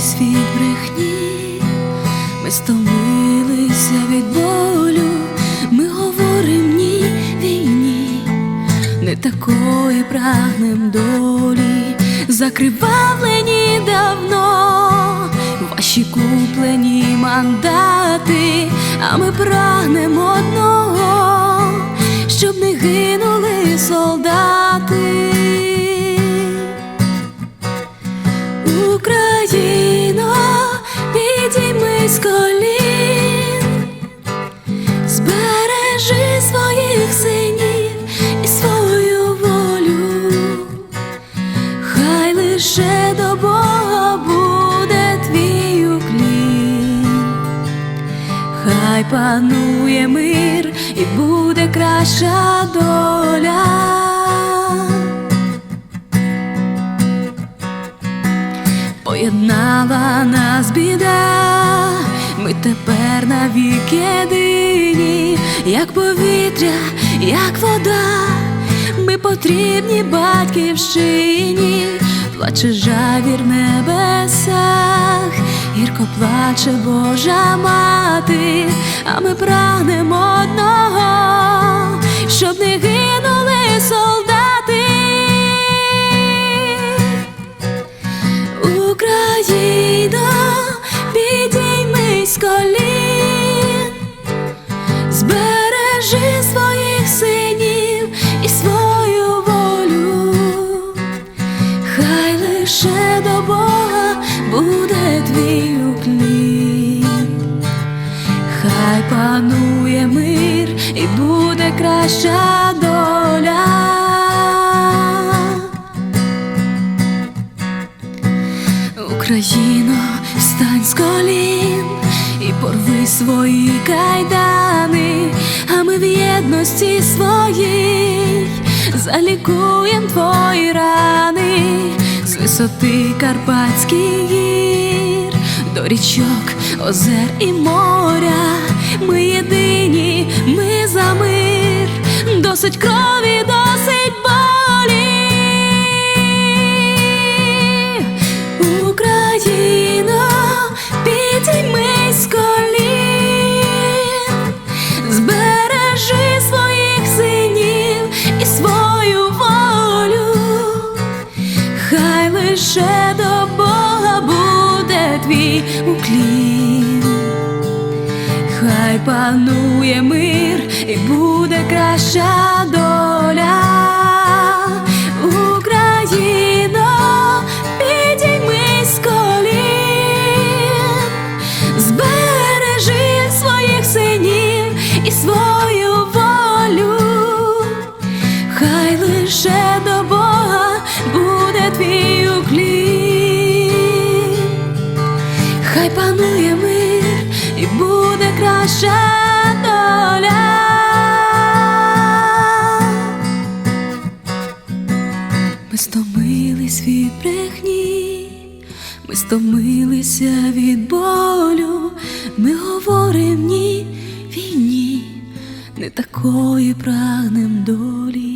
від брехні, ми стомилися від болю, ми говорим ні війні, не такої прагнем долі, закривавлені давно, ваші куплені мандати, а ми прагнемо одного, щоб не гинули солдати. Збережи своїх синів і свою волю, хай лише до Бога буде твій уклін, хай панує мир і буде краща доля. Поєднала нас біда, ми тепер навік єдині, як повітря, як вода, ми потрібні батьківщині, плаче жавір в небесах, гірко плаче Божа мати, а ми прагнемо одного, колін, збережи своїх синів і свою волю, хай лише до Бога буде твій уклін, хай панує мир і буде краща доля. Україно, встань з колін і порви свої кайдани, а ми в єдності своїй залікуєм твої рани з висоти Карпатських гір до річок, озер і моря. Ми єдині, ми за мир, досить крові, уклін, хай панує мир і буде краща доля. Україно, підіймись колін, збережи своїх синів і свою волю, хай лише до Бога буде твій уклін, панує мир і буде краща доля. Ми стомились від брехні, ми стомилися від болю, ми говорим ні війні, не такої прагнем долі.